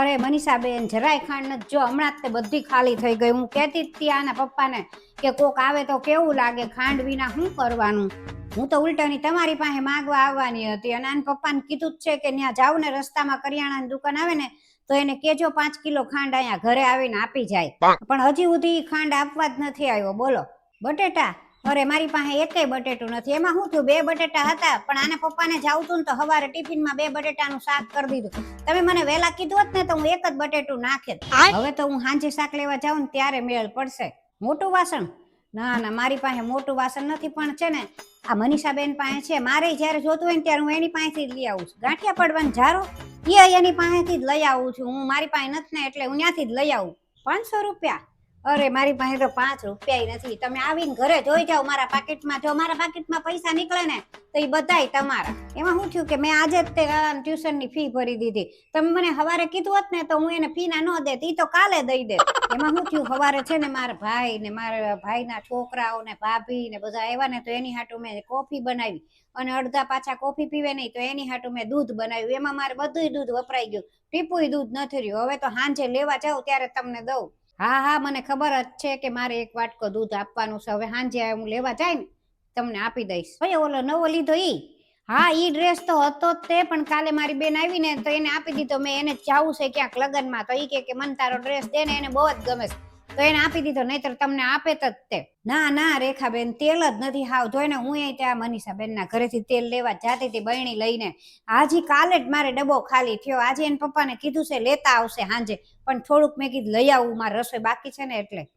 અરે મનીષાબેન જરાય ખાંડ નથી. જો હમણાં જ તે બધી ખાલી થઈ ગઈ. હું કહેતી જ આના પપ્પાને કે કોક આવે તો કેવું લાગે ખાંડ વિના શું કરવાનું? હું તો ઉલટાની તમારી પાસે માંગવા આવવાની હતી અને આના પપ્પાને કીધું જ છે કે ત્યાં જાવ ને રસ્તામાં કરિયાણાની દુકાન આવે ને તો એને કેજો પાંચ કિલો ખાંડ અહીંયા ઘરે આવીને આપી જાય. પણ હજી સુધી ખાંડ આપવા જ નથી આવ્યો. બોલો. બટેટા અરે મારી પાસે એકેય બટેટું નથી. એમાં શું થયું? બે બટેટા હતા પણ આને પપ્પાને જાવતું ને તો સવારે ટિફિનમાં બે બટેટાનું શાક કરી દીધું. તમે મને વહેલા કીધું હોત ને તો હું એક જ બટેટું નાખે. હવે તો હું હાંજે શાક લેવા જાઉં ને ત્યારે મેળ પડશે. મોટું વાસણ? ના ના મારી પાસે મોટું વાસણ નથી પણ છે ને આ મનીષાબેન પાસે છે. મારે જ્યારે જોતું હોય ને ત્યારે હું એની પાસેથી જ લઈ આવું છું. ગાંઠિયા પડવાનું જારો એ એની પાસેથી જ લઈ આવું છું. હું મારી પાસે નથી ને એટલે હું ત્યાંથી જ લઈ આવું. પાંચસો રૂપિયા. અરે, મારી પાસે તો પાંચ રૂપિયા નથી. તમે આવીને ઘરે જોઈ જાઓ મારા પાકેટમાં. જો મારા પાકેટમાં પૈસા નીકળે ને, તો એ બધાય તમારા. એમાં શું થયું કે મેં આજે જ તે ટ્યુશનની ફી ભરી દીધી. તમે મને સવારે કીધું હોત ને, તો હું એને ફી ના ન દેત એ તો કાલે દઈ દે. એમાં શું થયું? સવારે છે ને મારા ભાઈ ને મારા ભાઈના છોકરાઓ ને ભાભી ને બધા આવ્યા ને, તો એની હાટું મેં કોફી બનાવી. અને અડધા પાછા કોફી પીવે નહીં, તો એની હાટું મેં દૂધ બનાવ્યું. એમાં મારે બધુંય દૂધ વપરાઈ ગયું. ટીપુય દૂધ નથી રહ્યું. હવે તો સાંજે લેવા જાઉં, ત્યારે તમને દઉં. હા હા મને ખબર જ છે કે મારે એક વાટકો દૂધ આપવાનું છે. હવે સાંજે હું લેવા જાય ને તમને આપી દઈશ. ભાઈ ઓલો નવો લીધો ઈ? હા ઈ ડ્રેસ તો હતો જ તે પણ કાલે મારી બેન આવીને તો એને આપી દીધો. મેં એને જાવું છે ક્યાંક લગ્નમાં. તો ઈ કે કે મને તારો ડ્રેસ દે ને એને બહુ જ ગમે છે. તો એને આપી દીધો, નહીતર તમને આપે જ તે. ના ના, રેખાબેન, તેલ જ નથી હાવ. જોઈને હું એ ત્યાં મનીષાબેન ના ઘરેથી તેલ લેવા જાતી હતી બહેણી લઈને હાજી કાલે જ મારે ડબ્બો ખાલી થયો. આજે એને પપ્પાને કીધું છે, લેતા આવશે સાંજે. પણ થોડુંક મેં કીધું, લઈ આવું, મારે રસોઈ બાકી છે ને એટલે.